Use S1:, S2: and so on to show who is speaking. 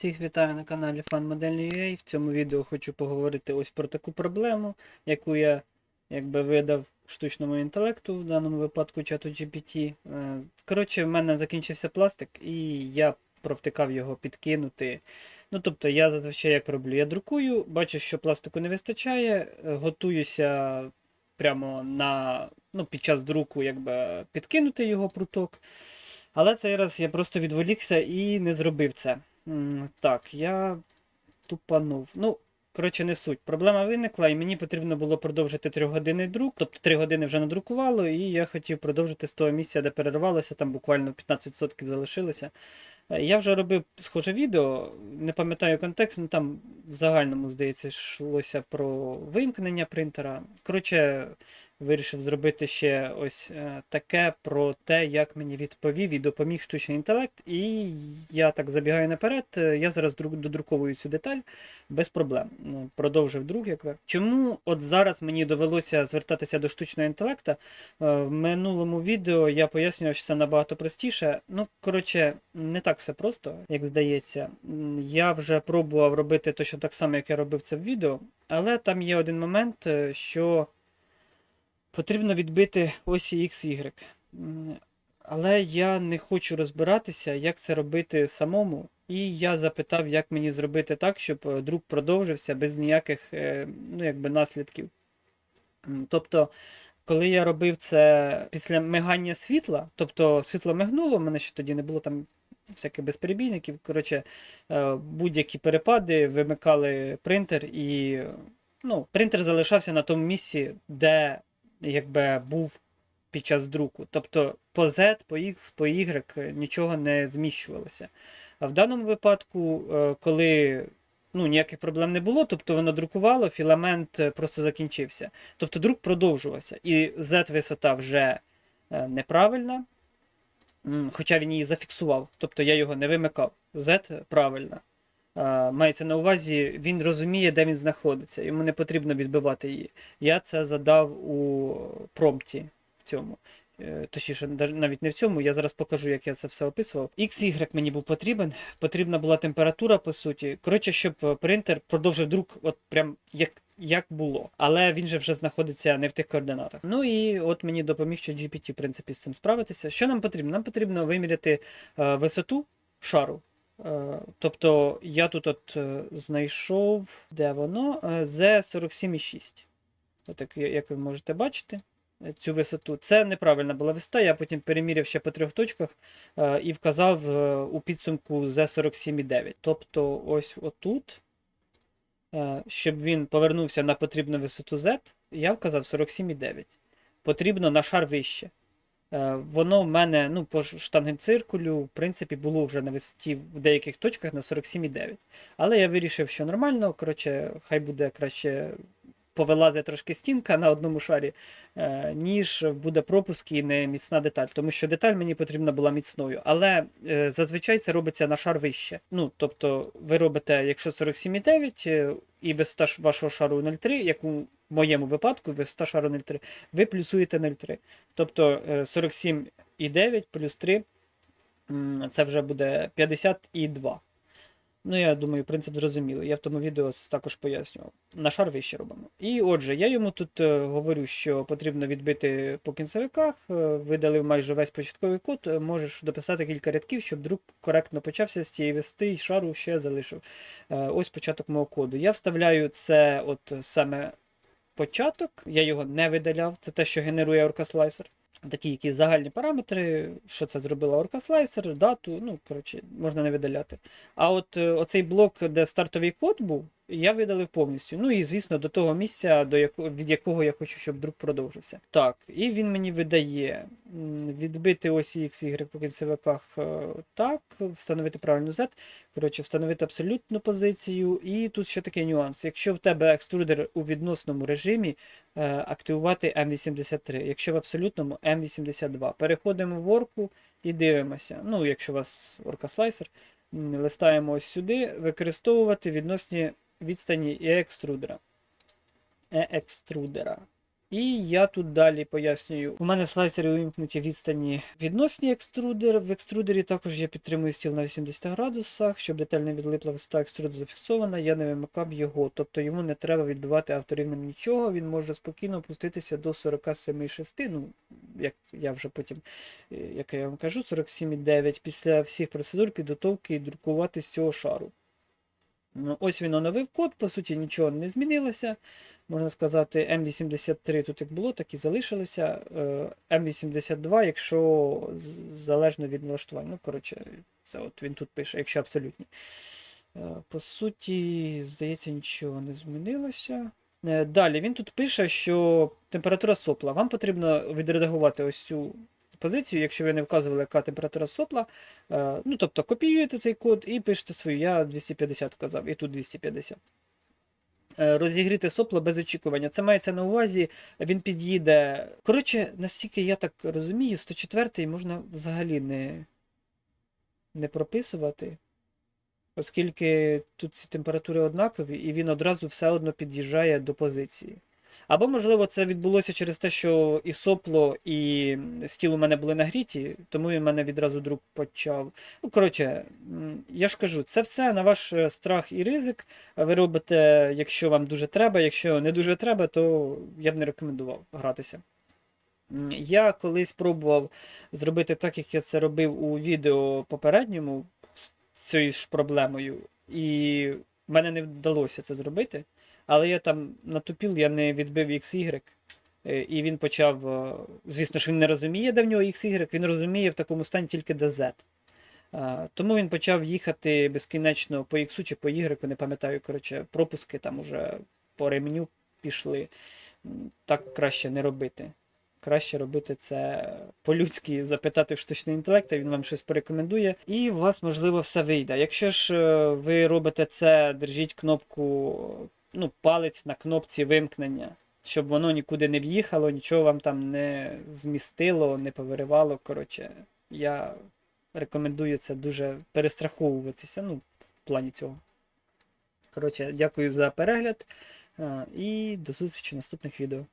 S1: Всіх вітаю на каналі FanModel.ua. В цьому відео хочу поговорити ось про таку проблему, яку я якби видав штучному інтелекту, в даному випадку чату GPT. Е, Коротше, в мене закінчився пластик, і я провтикав його підкинути. Ну, тобто, я зазвичай як роблю? Я друкую, бачу, що пластику не вистачає, е, готуюся прямо на, ну, під час друку якби, підкинути його пруток. Але цей раз я просто відволікся і не зробив це. Так, я тупанув. Ну, коротше, не суть. Проблема виникла, і мені потрібно було продовжити 3-годинний друк. Тобто 3 години вже надрукувало, і я хотів продовжити з того місця, де перервалося, там буквально 15% залишилося. Е, Я вже робив схоже відео, не пам'ятаю контекст, ну там в загальному, здається, йшлося про вимкнення принтера. Коротше, вирішив зробити ще ось е, таке про те, як мені відповів і допоміг штучний інтелект. І я так забігаю наперед. е, Я зараз друк- додруковую цю деталь без проблем. Ну, Продовжив друг, як ви. Чому от зараз мені довелося звертатися до штучного інтелекту? Е, В минулому відео я пояснював, що це набагато простіше. Ну, коротше, не так все просто, як здається. Я вже пробував робити точно так само, як я робив це в відео, але там є один момент, що потрібно відбити осі XY. Але я не хочу розбиратися, як це робити самому. І я запитав, як мені зробити так, щоб е, друк продовжився без ніяких е, ну, якби наслідків. Тобто, коли я робив це після мигання світла, тобто світло мигнуло, в мене ще тоді не було там всяких безперебійників. Коротше, е, будь-які перепади вимикали принтер, і ну, принтер залишався на тому місці, де якби був під час друку. Тобто по Z, по X, по Y нічого не зміщувалося. А в даному випадку, е, коли ну, ніяких проблем не було, тобто воно друкувало, філамент е, просто закінчився. Тобто друк продовжувався. І Z-висота вже е, неправильна, хоча він її зафіксував, тобто я його не вимикав. Z правильна. Мається на увазі, він розуміє, де він знаходиться. Йому не потрібно відбивати її. Я це задав у промпті в цьому. Е, Точніше, навіть не в цьому, я зараз покажу, як я це все описував. XY мені був потрібен, потрібна була температура, по суті. Коротше, щоб е, принтер продовжив друк, от прям як, як було. Але він же вже знаходиться не в тих координатах. Ну і от мені допоміг ще GPT, в принципі, з цим справитися. Що нам потрібно? Нам потрібно виміряти е, висоту шару. Е, Тобто я тут от е, знайшов, де воно? Е, Z47,6. Отак, як ви можете бачити, е, цю висоту. Це неправильна була висота. Я потім переміряв ще по трьох точках е, і вказав е, у підсумку Z47,9. Тобто, ось отут, е, щоб він повернувся на потрібну висоту Z, я вказав 47,9. Потрібно на шар вище. Е, Воно в мене, ну, по штангенциркулю, в принципі, було вже на висоті в деяких точках на 47,9. Але я вирішив, що нормально. Коротше, хай буде краще повилазить трошки стінка на одному шарі, е, ніж буде пропуск і не міцна деталь. Тому що деталь мені потрібна була міцною. Але е, зазвичай це робиться на шар вище. Ну, тобто, ви робите, якщо 47,9 е, і висота вашого шару 0,3, як у моєму випадку, висота шару 0,3, ви плюсуєте 0,3. Тобто е, 47,9 плюс 3 це вже буде 52. Ну, я думаю, принцип зрозумілий. Я в тому відео також пояснював. На шар вище робимо. І отже, я йому тут е, говорю, що потрібно відбити по кінцевиках, е, видалив майже весь початковий код, е, можеш дописати кілька рядків, щоб друк коректно почався з цієї висоти і шару ще залишив. Е, Ось початок мого коду. Я вставляю це от саме початок, я його не видаляв, це те, що генерує OrcaSlicer. Такі якісь загальні параметри, що це зробила OrcaSlicer, дату, ну, коротше, можна не видаляти. А от е, оцей блок, де стартовий код був, я видалив повністю. Ну і, звісно, до того місця, до яко, від якого я хочу, щоб друк продовжився. Так, і він мені видає відбити осі X, Y по кінцевиках е, так, встановити правильну Z. Коротше, встановити абсолютну позицію. І тут ще такий нюанс. Якщо в тебе екструдер у відносному режимі, е, активувати М83. Якщо в абсолютному М82. Переходимо в орку і дивимося. Ну, якщо у вас орка-слайсер, листаємо ось сюди, використовувати відносні відстані екструдера. Е-екструдера. І я тут далі пояснюю. У мене в слайсері увімкнуті відстані відносні екструдер. В екструдері також я підтримую стіл на 80 градусах, щоб детально відлипла висота екструдера зафіксована, я не вимикав його. Тобто йому не треба відбивати авторівнем нічого, він може спокійно опуститися до 47,6. Ну, як я вже потім, е, як я вам кажу, 47,9 після всіх процедур підготовки і друкувати з цього шару. Ну, ось він оновив код, по суті, нічого не змінилося. Можна сказати, М83 тут як було, так і залишилося. Е, М82, якщо залежно від налаштування. Ну, коротше, це от він тут пише, якщо абсолютні. Е, По суті, здається, нічого не змінилося. Е, Далі він тут пише, що температура сопла. Вам потрібно відредагувати ось цю позицію, якщо ви не вказували, яка температура сопла. Е, Ну, тобто копіюєте цей код і пишете свою. Я 250 вказав, і тут 250. Е, Розігріти сопло без очікування. Це мається на увазі, він під'їде. Коротше, настільки я так розумію, 104 можна взагалі не, не прописувати, оскільки тут ці температури однакові, і він одразу все одно під'їжджає до позиції. Або, можливо, це відбулося через те, що і сопло, і стіл у мене були нагріті, тому він мене відразу друк почав. Ну, коротше, я ж кажу, це все на ваш е, страх і ризик. Ви робите, якщо вам дуже треба, якщо не дуже треба, то я б не рекомендував гратися. Я колись пробував зробити так, як я це робив у відео попередньому з цією ж проблемою, і мене не вдалося це зробити. Але я там натупів, я не відбив XY, е, і він почав. е, Звісно ж, він не розуміє, де в нього XY, він розуміє в такому стані тільки де Z. Тому він почав їхати безкінечно по X чи по Y, не пам'ятаю, коротше, пропуски там уже по ремню пішли. Так краще не робити. Краще робити це по-людськи, запитати в штучний інтелект, він вам щось порекомендує, і у вас, можливо, все вийде. Якщо ж е, ви робите це, держіть кнопку, ну, палець на кнопці вимкнення, щоб воно нікуди не в'їхало, нічого вам там не змістило, не повиривало. Коротше, я рекомендую це дуже перестраховуватися, ну, в плані цього. Коротше, дякую за перегляд е, і до зустрічі в наступних відео.